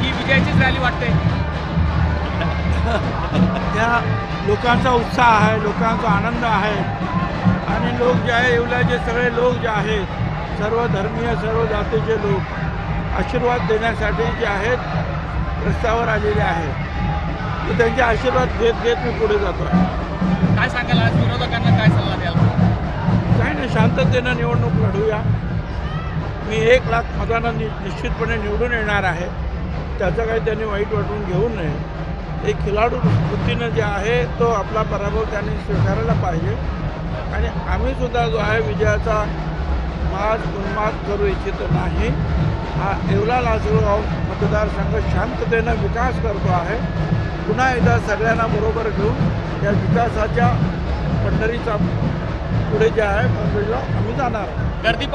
ही विजयाचीच rally वाटते. त्या लोकांचा उत्साह आहे लोकांचा आनंद आहे. आणि लोक जे आहे येवल्याचे सगळे लोक जे आहेत सर्व धर्मीय सर्व जातीचे लोक आशीर्वाद देण्यासाठी जे आहेत रस्त्यावर आलेले आहेत. तर त्यांचे आशीर्वाद घेत घेत मी पुढे जातो आहे काय सांगायला आज? विरोधकांना काय सल्ला द्याल? काय नाही शांततेनं निवडणूक लढूया. मी एक लाख मतदानं निश्चितपणे निवडून येणार आहे. त्याचं काही त्यांनी वाईट वाटून घेऊ नये. एक खिलाडू वृत्तीनं जे आहे तो आपला पराभव त्यांनी स्वीकारायला पाहिजे. आणि आम्ही सुद्धा जो आहे विजयाचा माज उन्माद करू इच्छित नाही. हा येवला लासलगाव मतदारसंघ शांततेनं विकास करतो आहे. पुन्हा एकदा सगळ्यांना बरोबर घेऊन या विकासाच्या पंढरीचा पुढे जे आहे मुंबईला आम्ही जाणार गर्दी